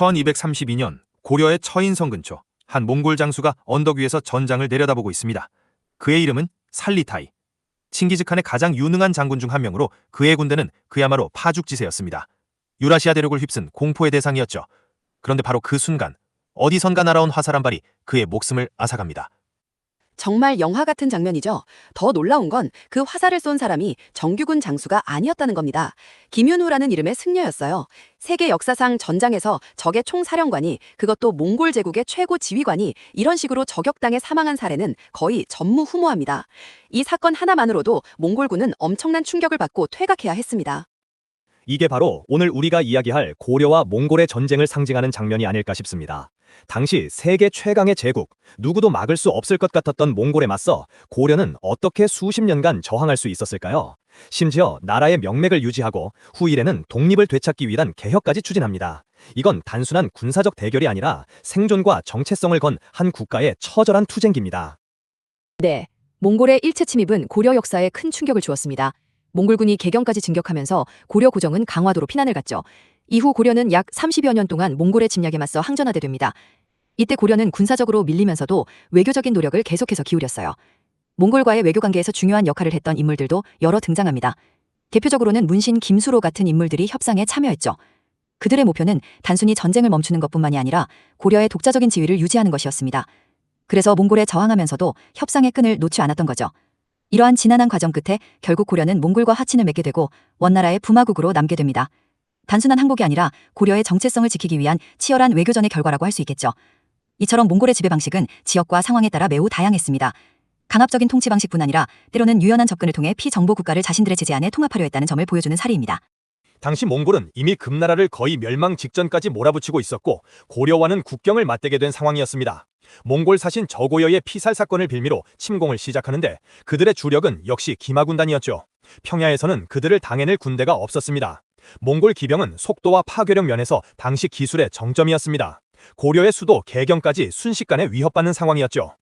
1232년 고려의 처인성 근처 한 몽골 장수가 언덕 위에서 전장을 내려다보고 있습니다. 그의 이름은 살리타이. 칭기즈칸의 가장 유능한 장군 중 한 명으로 그의 군대는 그야말로 파죽지세였습니다. 유라시아 대륙을 휩쓴 공포의 대상이었죠. 그런데 바로 그 순간 어디선가 날아온 화살 한 발이 그의 목숨을 앗아갑니다. 정말 영화 같은 장면이죠. 더 놀라운 건 그 화살을 쏜 사람이 정규군 장수가 아니었다는 겁니다. 김윤후라는 이름의 승려였어요. 세계 역사상 전장에서 적의 총사령관이 그것도 몽골 제국의 최고 지휘관이 이런 식으로 저격당해 사망한 사례는 거의 전무후무합니다. 이 사건 하나만으로도 몽골군은 엄청난 충격을 받고 퇴각해야 했습니다. 이게 바로 오늘 우리가 이야기할 고려와 몽골의 전쟁을 상징하는 장면이 아닐까 싶습니다. 당시 세계 최강의 제국, 누구도 막을 수 없을 것 같았던 몽골에 맞서 고려는 어떻게 수십 년간 저항할 수 있었을까요? 심지어 나라의 명맥을 유지하고 후일에는 독립을 되찾기 위한 개혁까지 추진합니다. 이건 단순한 군사적 대결이 아니라 생존과 정체성을 건 한 국가의 처절한 투쟁기입니다. 네, 몽골의 일체 침입은 고려 역사에 큰 충격을 주었습니다. 몽골군이 개경까지 진격하면서 고려 고정은 강화도로 피난을 갔죠. 이후 고려는 약 30여 년 동안 몽골의 침략에 맞서 항전하게 됩니다. 이때 고려는 군사적으로 밀리면서도 외교적인 노력을 계속해서 기울였어요. 몽골과의 외교 관계에서 중요한 역할을 했던 인물들도 여러 등장합니다. 대표적으로는 문신 김수로 같은 인물들이 협상에 참여했죠. 그들의 목표는 단순히 전쟁을 멈추는 것뿐만이 아니라 고려의 독자적인 지위를 유지하는 것이었습니다. 그래서 몽골에 저항하면서도 협상의 끈을 놓지 않았던 거죠. 이러한 지난한 과정 끝에 결국 고려는 몽골과 하친을 맺게 되고 원나라의 부마국으로 남게 됩니다. 단순한 항복이 아니라 고려의 정체성을 지키기 위한 치열한 외교전의 결과라고 할 수 있겠죠. 이처럼 몽골의 지배 방식은 지역과 상황에 따라 매우 다양했습니다. 강압적인 통치 방식뿐 아니라 때로는 유연한 접근을 통해 피정보 국가를 자신들의 제재 안에 통합하려 했다는 점을 보여주는 사례입니다. 당시 몽골은 이미 금나라를 거의 멸망 직전까지 몰아붙이고 있었고 고려와는 국경을 맞대게 된 상황이었습니다. 몽골 사신 저고여의 피살 사건을 빌미로 침공을 시작하는데 그들의 주력은 역시 기마군단이었죠. 평야에서는 그들을 당해낼 군대가 없었습니다. 몽골 기병은 속도와 파괴력 면에서 당시 기술의 정점이었습니다. 고려의 수도 개경까지 순식간에 위협받는 상황이었죠.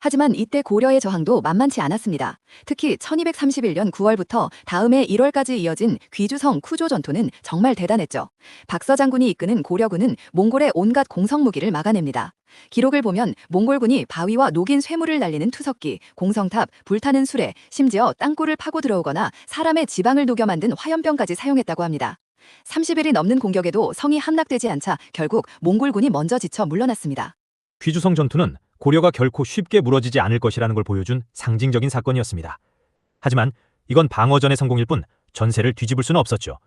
하지만 이때 고려의 저항도 만만치 않았습니다. 특히 1231년 9월부터 다음해 1월까지 이어진 귀주성 쿠조 전투는 정말 대단했죠. 박서 장군이 이끄는 고려군은 몽골의 온갖 공성 무기를 막아냅니다. 기록을 보면 몽골군이 바위와 녹인 쇠물을 날리는 투석기, 공성탑, 불타는 수레, 심지어 땅굴을 파고 들어오거나 사람의 지방을 녹여 만든 화염병까지 사용했다고 합니다. 30일이 넘는 공격에도 성이 함락되지 않자 결국 몽골군이 먼저 지쳐 물러났습니다. 귀주성 전투는 고려가 결코 쉽게 무너지지 않을 것이라는 걸 보여준 상징적인 사건이었습니다. 하지만 이건 방어전의 성공일 뿐 전세를 뒤집을 수는 없었죠.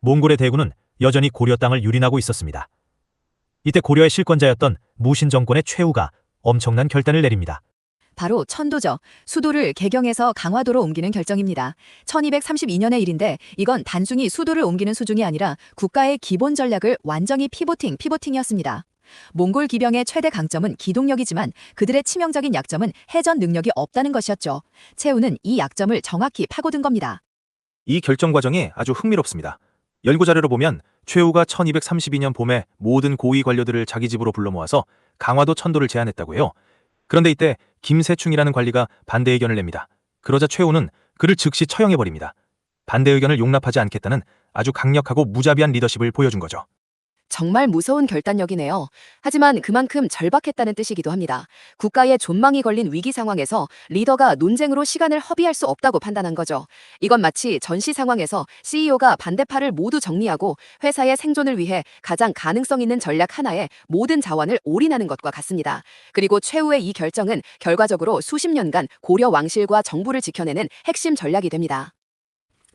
몽골의 대군은 여전히 고려 땅을 유린하고 있었습니다. 이때 고려의 실권자였던 무신 정권의 최후가 엄청난 결단을 내립니다. 바로 천도죠. 수도를 개경에서 강화도로 옮기는 결정입니다. 1232년의 일인데 이건 단순히 수도를 옮기는 수준이 아니라 국가의 기본 전략을 완전히 피보팅, 피보팅이었습니다. 몽골 기병의 최대 강점은 기동력이지만 그들의 치명적인 약점은 해전 능력이 없다는 것이었죠. 최우는 이 약점을 정확히 파고든 겁니다. 이 결정 과정이 아주 흥미롭습니다. 연구 자료로 보면 최후가 1232년 봄에 모든 고위 관료들을 자기 집으로 불러 모아서 강화도 천도를 제안했다고 해요. 그런데 이때 김세충이라는 관리가 반대 의견을 냅니다. 그러자 최후는 그를 즉시 처형해버립니다. 반대 의견을 용납하지 않겠다는 아주 강력하고 무자비한 리더십을 보여준 거죠. 정말 무서운 결단력이네요. 하지만 그만큼 절박했다는 뜻이기도 합니다. 국가의 존망이 걸린 위기 상황에서 리더가 논쟁으로 시간을 허비할 수 없다고 판단한 거죠. 이건 마치 전시 상황에서 CEO가 반대파를 모두 정리하고 회사의 생존을 위해 가장 가능성 있는 전략 하나에 모든 자원을 올인하는 것과 같습니다. 그리고 최후의 이 결정은 결과적으로 수십 년간 고려 왕실과 정부를 지켜내는 핵심 전략이 됩니다.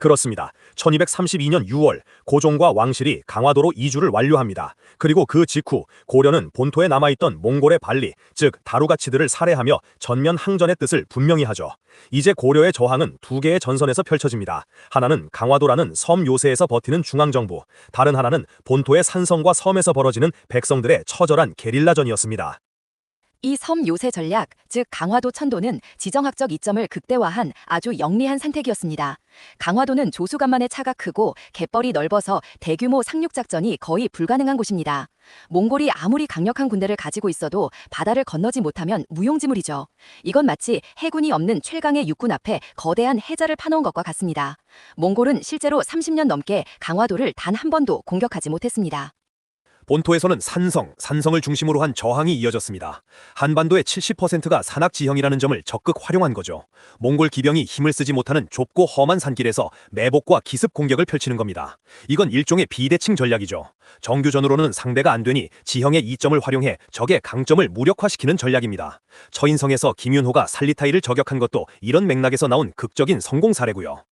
그렇습니다. 1232년 6월 고종과 왕실이 강화도로 이주를 완료합니다. 그리고 그 직후 고려는 본토에 남아있던 몽골의 발리, 즉 다루가치들을 살해하며 전면 항전의 뜻을 분명히 하죠. 이제 고려의 저항은 두 개의 전선에서 펼쳐집니다. 하나는 강화도라는 섬 요새에서 버티는 중앙정부, 다른 하나는 본토의 산성과 섬에서 벌어지는 백성들의 처절한 게릴라전이었습니다. 이 섬 요새 전략, 즉 강화도 천도는 지정학적 이점을 극대화한 아주 영리한 선택이었습니다. 강화도는 조수간만의 차가 크고 갯벌이 넓어서 대규모 상륙 작전이 거의 불가능한 곳입니다. 몽골이 아무리 강력한 군대를 가지고 있어도 바다를 건너지 못하면 무용지물이죠. 이건 마치 해군이 없는 최강의 육군 앞에 거대한 해자를 파놓은 것과 같습니다. 몽골은 실제로 30년 넘게 강화도를 단 한 번도 공격하지 못했습니다. 본토에서는 산성, 산성을 중심으로 한 저항이 이어졌습니다. 한반도의 70%가 산악 지형이라는 점을 적극 활용한 거죠. 몽골 기병이 힘을 쓰지 못하는 좁고 험한 산길에서 매복과 기습 공격을 펼치는 겁니다. 이건 일종의 비대칭 전략이죠. 정규전으로는 상대가 안 되니 지형의 이점을 활용해 적의 강점을 무력화시키는 전략입니다. 처인성에서 김윤호가 살리타이를 저격한 것도 이런 맥락에서 나온 극적인 성공 사례고요.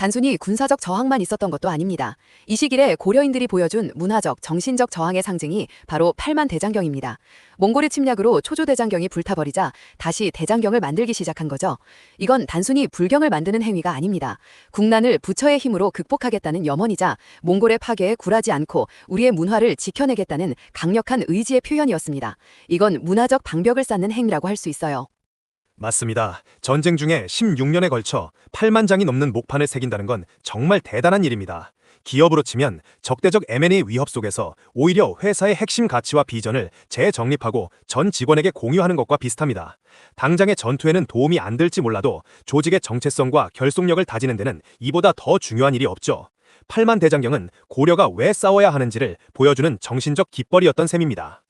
단순히 군사적 저항만 있었던 것도 아닙니다. 이 시기에 고려인들이 보여준 문화적, 정신적 저항의 상징이 바로 팔만 대장경입니다. 몽골의 침략으로 초조 대장경이 불타버리자 다시 대장경을 만들기 시작한 거죠. 이건 단순히 불경을 만드는 행위가 아닙니다. 국난을 부처의 힘으로 극복하겠다는 염원이자 몽골의 파괴에 굴하지 않고 우리의 문화를 지켜내겠다는 강력한 의지의 표현이었습니다. 이건 문화적 방벽을 쌓는 행위라고 할 수 있어요. 맞습니다. 전쟁 중에 16년에 걸쳐 8만 장이 넘는 목판을 새긴다는 건 정말 대단한 일입니다. 기업으로 치면 적대적 M&A 위협 속에서 오히려 회사의 핵심 가치와 비전을 재정립하고 전 직원에게 공유하는 것과 비슷합니다. 당장의 전투에는 도움이 안 될지 몰라도 조직의 정체성과 결속력을 다지는 데는 이보다 더 중요한 일이 없죠. 8만 대장경은 고려가 왜 싸워야 하는지를 보여주는 정신적 깃벌이었던 셈입니다.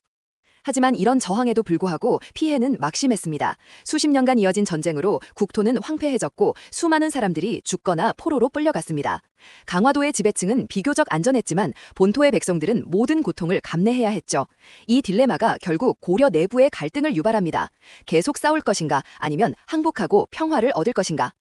하지만 이런 저항에도 불구하고 피해는 막심했습니다. 수십 년간 이어진 전쟁으로 국토는 황폐해졌고 수많은 사람들이 죽거나 포로로 끌려갔습니다. 강화도의 지배층은 비교적 안전했지만 본토의 백성들은 모든 고통을 감내해야 했죠. 이 딜레마가 결국 고려 내부의 갈등을 유발합니다. 계속 싸울 것인가 아니면 항복하고 평화를 얻을 것인가.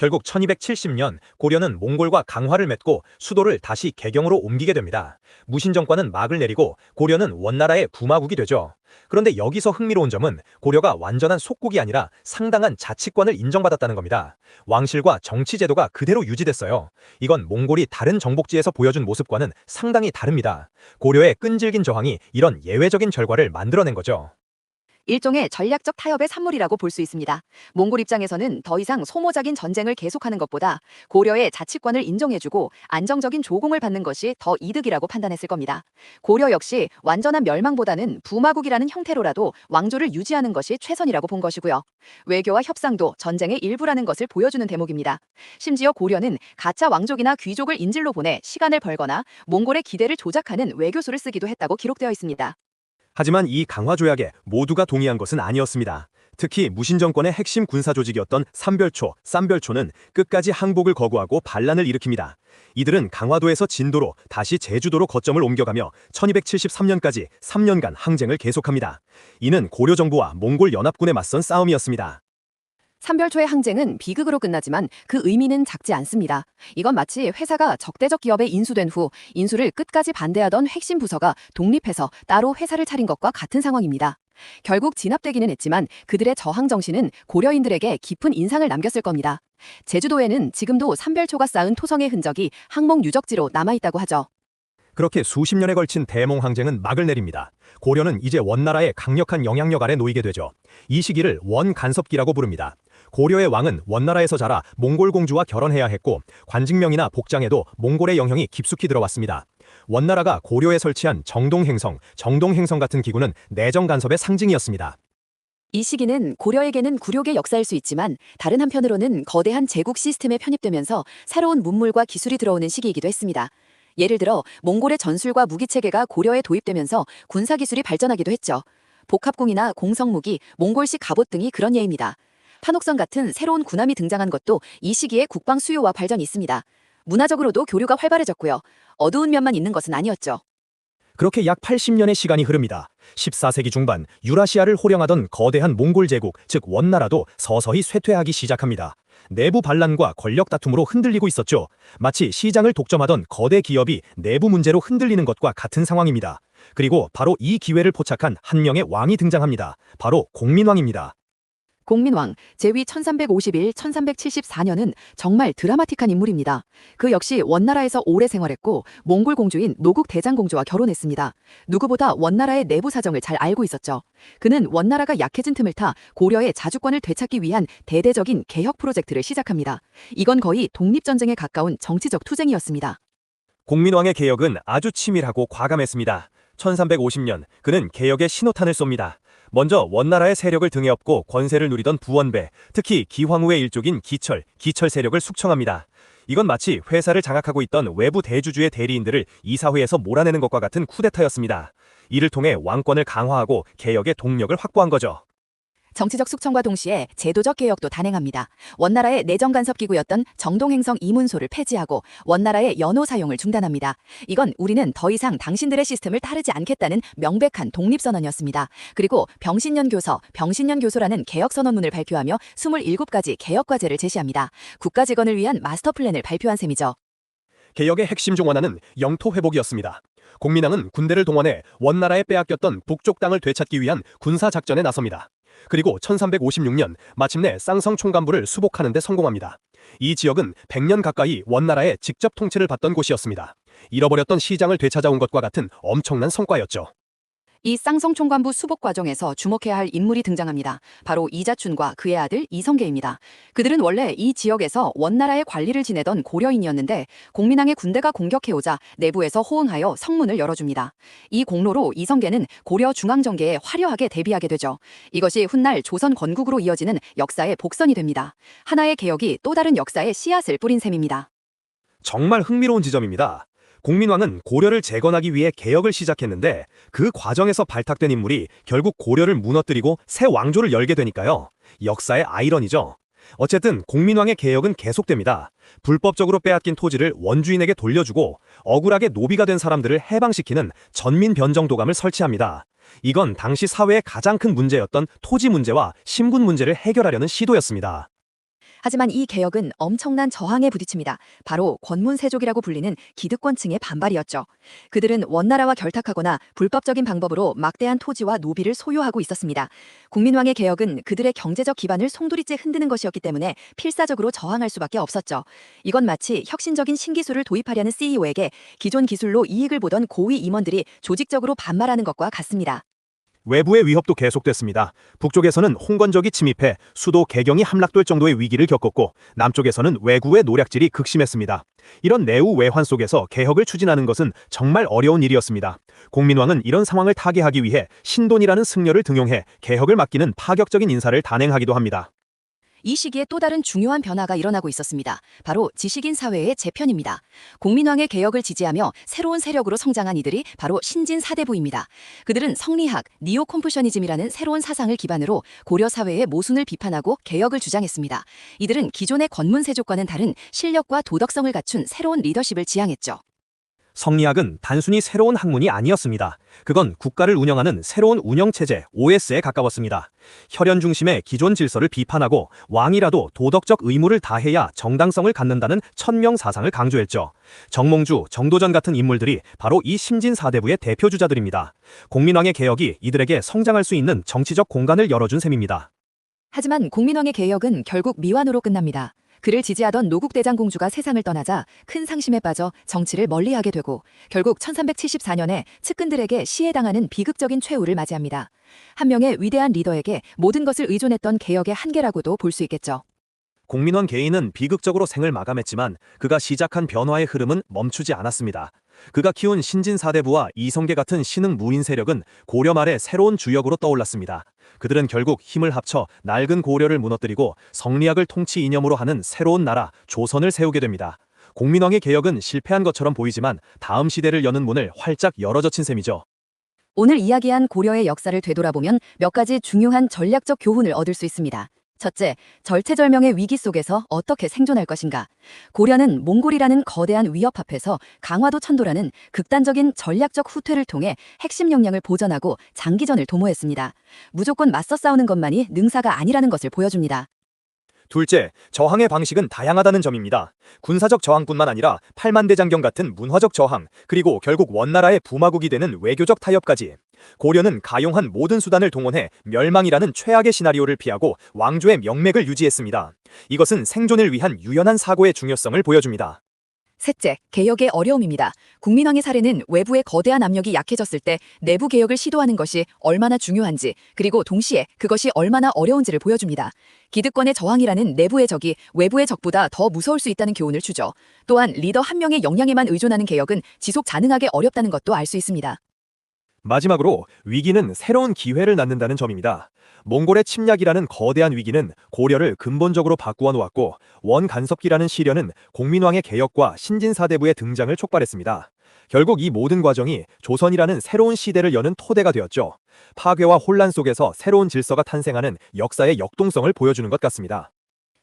결국 1270년 고려는 몽골과 강화를 맺고 수도를 다시 개경으로 옮기게 됩니다. 무신 정권은 막을 내리고 고려는 원나라의 부마국이 되죠. 그런데 여기서 흥미로운 점은 고려가 완전한 속국이 아니라 상당한 자치권을 인정받았다는 겁니다. 왕실과 정치 제도가 그대로 유지됐어요. 이건 몽골이 다른 정복지에서 보여준 모습과는 상당히 다릅니다. 고려의 끈질긴 저항이 이런 예외적인 결과를 만들어낸 거죠. 일종의 전략적 타협의 산물이라고 볼 수 있습니다. 몽골 입장에서는 더 이상 소모적인 전쟁을 계속하는 것보다 고려의 자치권을 인정해주고 안정적인 조공을 받는 것이 더 이득이라고 판단했을 겁니다. 고려 역시 완전한 멸망보다는 부마국이라는 형태로라도 왕조를 유지하는 것이 최선이라고 본 것이고요. 외교와 협상도 전쟁의 일부라는 것을 보여주는 대목입니다. 심지어 고려는 가짜 왕족이나 귀족을 인질로 보내 시간을 벌거나 몽골의 기대를 조작하는 외교수를 쓰기도 했다고 기록되어 있습니다. 하지만 이 강화 조약에 모두가 동의한 것은 아니었습니다. 특히 무신 정권의 핵심 군사 조직이었던 삼별초, 쌈별초는 끝까지 항복을 거부하고 반란을 일으킵니다. 이들은 강화도에서 진도로 다시 제주도로 거점을 옮겨가며 1273년까지 3년간 항쟁을 계속합니다. 이는 고려 정부와 몽골 연합군에 맞선 싸움이었습니다. 삼별초의 항쟁은 비극으로 끝나지만 그 의미는 작지 않습니다. 이건 마치 회사가 적대적 기업에 인수된 후 인수를 끝까지 반대하던 핵심 부서가 독립해서 따로 회사를 차린 것과 같은 상황입니다. 결국 진압되기는 했지만 그들의 저항 정신은 고려인들에게 깊은 인상을 남겼을 겁니다. 제주도에는 지금도 삼별초가 쌓은 토성의 흔적이 항목 유적지로 남아있다고 하죠. 그렇게 수십 년에 걸친 대몽 항쟁은 막을 내립니다. 고려는 이제 원나라의 강력한 영향력 아래 놓이게 되죠. 이 시기를 원간섭기라고 부릅니다. 고려의 왕은 원나라에서 자라 몽골 공주와 결혼해야 했고 관직명이나 복장에도 몽골의 영향이 깊숙이 들어왔습니다. 원나라가 고려에 설치한 정동행성, 정동행성 같은 기구는 내정 간섭의 상징이었습니다. 이 시기는 고려에게는 굴욕의 역사일 수 있지만 다른 한편으로는 거대한 제국 시스템에 편입되면서 새로운 문물과 기술이 들어오는 시기이기도 했습니다. 예를 들어 몽골의 전술과 무기 체계가 고려에 도입되면서 군사 기술이 발전하기도 했죠. 복합공이나 공성무기, 몽골식 갑옷 등이 그런 예입니다. 판옥선 같은 새로운 군함이 등장한 것도 이 시기에 국방 수요와 발전이 있습니다. 문화적으로도 교류가 활발해졌고요. 어두운 면만 있는 것은 아니었죠. 그렇게 약 80년의 시간이 흐릅니다. 14세기 중반 유라시아를 호령하던 거대한 몽골 제국, 즉 원나라도 서서히 쇠퇴하기 시작합니다. 내부 반란과 권력 다툼으로 흔들리고 있었죠. 마치 시장을 독점하던 거대 기업이 내부 문제로 흔들리는 것과 같은 상황입니다. 그리고 바로 이 기회를 포착한 한 명의 왕이 등장합니다. 바로 공민왕입니다. 공민왕, 제위 1351, 1374년은 정말 드라마틱한 인물입니다. 그 역시 원나라에서 오래 생활했고 몽골 공주인 노국 대장공주와 결혼했습니다. 누구보다 원나라의 내부 사정을 잘 알고 있었죠. 그는 원나라가 약해진 틈을 타 고려의 자주권을 되찾기 위한 대대적인 개혁 프로젝트를 시작합니다. 이건 거의 독립전쟁에 가까운 정치적 투쟁이었습니다. 공민왕의 개혁은 아주 치밀하고 과감했습니다. 1350년 그는 개혁의 신호탄을 쏩니다. 먼저 원나라의 세력을 등에 업고 권세를 누리던 부원배, 특히 기황후의 일족인 기철, 기철 세력을 숙청합니다. 이건 마치 회사를 장악하고 있던 외부 대주주의 대리인들을 이사회에서 몰아내는 것과 같은 쿠데타였습니다. 이를 통해 왕권을 강화하고 개혁의 동력을 확보한 거죠. 정치적 숙청과 동시에 제도적 개혁도 단행합니다. 원나라의 내정 간섭 기구였던 정동행성 이문소를 폐지하고 원나라의 연호 사용을 중단합니다. 이건 우리는 더 이상 당신들의 시스템을 따르지 않겠다는 명백한 독립 선언이었습니다. 그리고 병신년 교서, 병신년 교소라는 개혁 선언문을 발표하며 27가지 개혁 과제를 제시합니다. 국가 재건을 위한 마스터 플랜을 발표한 셈이죠. 개혁의 핵심 중 하나는 영토 회복이었습니다. 공민왕은 군대를 동원해 원나라에 빼앗겼던 북쪽 땅을 되찾기 위한 군사 작전에 나섭니다. 그리고 1356년 마침내 쌍성 총간부를 수복하는 데 성공합니다. 이 지역은 100년 가까이 원나라의 직접 통치를 받던 곳이었습니다. 잃어버렸던 시장을 되찾아온 것과 같은 엄청난 성과였죠. 이 쌍성 총관부 수복 과정에서 주목해야 할 인물이 등장합니다. 바로 이자춘과 그의 아들 이성계입니다. 그들은 원래 이 지역에서 원나라의 관리를 지내던 고려인이었는데 공민왕의 군대가 공격해오자 내부에서 호응하여 성문을 열어줍니다. 이 공로로 이성계는 고려 중앙정계에 화려하게 데뷔하게 되죠. 이것이 훗날 조선 건국으로 이어지는 역사의 복선이 됩니다. 하나의 개혁이 또 다른 역사의 씨앗을 뿌린 셈입니다. 정말 흥미로운 지점입니다. 공민왕은 고려를 재건하기 위해 개혁을 시작했는데 그 과정에서 발탁된 인물이 결국 고려를 무너뜨리고 새 왕조를 열게 되니까요. 역사의 아이러니죠. 어쨌든 공민왕의 개혁은 계속됩니다. 불법적으로 빼앗긴 토지를 원주인에게 돌려주고 억울하게 노비가 된 사람들을 해방시키는 전민 변정도감을 설치합니다. 이건 당시 사회의 가장 큰 문제였던 토지 문제와 신분 문제를 해결하려는 시도였습니다. 하지만 이 개혁은 엄청난 저항에 부딪힙니다. 바로 권문세족이라고 불리는 기득권층의 반발이었죠. 그들은 원나라와 결탁하거나 불법적인 방법으로 막대한 토지와 노비를 소유하고 있었습니다. 국민왕의 개혁은 그들의 경제적 기반을 송두리째 흔드는 것이었기 때문에 필사적으로 저항할 수밖에 없었죠. 이건 마치 혁신적인 신기술을 도입하려는 CEO에게 기존 기술로 이익을 보던 고위 임원들이 조직적으로 반발하는 것과 같습니다. 외부의 위협도 계속됐습니다. 북쪽에서는 홍건적이 침입해 수도 개경이 함락될 정도의 위기를 겪었고 남쪽에서는 왜구의 노략질이 극심했습니다. 이런 내우 외환 속에서 개혁을 추진하는 것은 정말 어려운 일이었습니다. 공민왕은 이런 상황을 타개하기 위해 신돈이라는 승려를 등용해 개혁을 맡기는 파격적인 인사를 단행하기도 합니다. 이 시기에 또 다른 중요한 변화가 일어나고 있었습니다. 바로 지식인 사회의 재편입니다. 공민왕의 개혁을 지지하며 새로운 세력으로 성장한 이들이 바로 신진 사대부입니다. 그들은 성리학, 니오 콤푸셔니즘이라는 새로운 사상을 기반으로 고려 사회의 모순을 비판하고 개혁을 주장했습니다. 이들은 기존의 권문세족과는 다른 실력과 도덕성을 갖춘 새로운 리더십을 지향했죠. 성리학은 단순히 새로운 학문이 아니었습니다. 그건 국가를 운영하는 새로운 운영체제 OS에 가까웠습니다. 혈연 중심의 기존 질서를 비판하고 왕이라도 도덕적 의무를 다해야 정당성을 갖는다는 천명 사상을 강조했죠. 정몽주, 정도전 같은 인물들이 바로 이 심진사대부의 대표주자들입니다. 공민왕의 개혁이 이들에게 성장할 수 있는 정치적 공간을 열어준 셈입니다. 하지만 공민왕의 개혁은 결국 미완으로 끝납니다. 그를 지지하던 노국대장 공주가 세상을 떠나자 큰 상심에 빠져 정치를 멀리하게 되고 결국 1374년에 측근들에게 시해당하는 비극적인 최후를 맞이합니다. 한 명의 위대한 리더에게 모든 것을 의존했던 개혁의 한계라고도 볼 수 있겠죠. 공민원 개인은 비극적으로 생을 마감했지만 그가 시작한 변화의 흐름은 멈추지 않았습니다. 그가 키운 신진 사대부와 이성계 같은 신흥 무인 세력은 고려 말의 새로운 주역으로 떠올랐습니다. 그들은 결국 힘을 합쳐 낡은 고려를 무너뜨리고 성리학을 통치 이념으로 하는 새로운 나라 조선을 세우게 됩니다. 공민왕의 개혁은 실패한 것처럼 보이지만 다음 시대를 여는 문을 활짝 열어젖힌 셈이죠. 오늘 이야기한 고려의 역사를 되돌아보면 몇 가지 중요한 전략적 교훈을 얻을 수 있습니다. 첫째, 절체절명의 위기 속에서 어떻게 생존할 것인가. 고려는 몽골이라는 거대한 위협 앞에서 강화도 천도라는 극단적인 전략적 후퇴를 통해 핵심 역량을 보전하고 장기전을 도모했습니다. 무조건 맞서 싸우는 것만이 능사가 아니라는 것을 보여줍니다. 둘째, 저항의 방식은 다양하다는 점입니다. 군사적 저항뿐만 아니라 팔만대장경 같은 문화적 저항, 그리고 결국 원나라의 부마국이 되는 외교적 타협까지. 고려는 가용한 모든 수단을 동원해 멸망이라는 최악의 시나리오를 피하고 왕조의 명맥을 유지했습니다. 이것은 생존을 위한 유연한 사고의 중요성을 보여줍니다. 셋째, 개혁의 어려움입니다. 국민왕의 사례는 외부의 거대한 압력이 약해졌을 때 내부 개혁을 시도하는 것이 얼마나 중요한지, 그리고 동시에 그것이 얼마나 어려운지를 보여줍니다. 기득권의 저항이라는 내부의 적이 외부의 적보다 더 무서울 수 있다는 교훈을 주죠. 또한 리더 한 명의 역량에만 의존하는 개혁은 지속 가능하게 어렵다는 것도 알 수 있습니다. 마지막으로 위기는 새로운 기회를 낳는다는 점입니다. 몽골의 침략이라는 거대한 위기는 고려를 근본적으로 바꾸어 놓았고 원간섭기라는 시련은 공민왕의 개혁과 신진사대부의 등장을 촉발했습니다. 결국 이 모든 과정이 조선이라는 새로운 시대를 여는 토대가 되었죠. 파괴와 혼란 속에서 새로운 질서가 탄생하는 역사의 역동성을 보여주는 것 같습니다.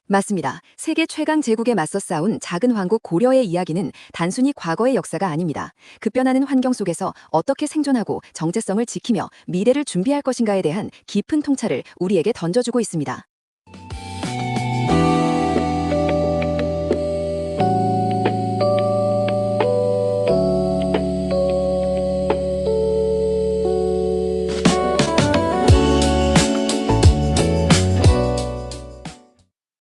맞습니다. 세계 최강 제국에 맞서 싸운 작은 왕국 고려의 이야기는 단순히 과거의 역사가 아닙니다. 급변하는 환경 속에서 어떻게 생존하고 정체성을 지키며 미래를 준비할 것인가에 대한 깊은 통찰을 우리에게 던져주고 있습니다.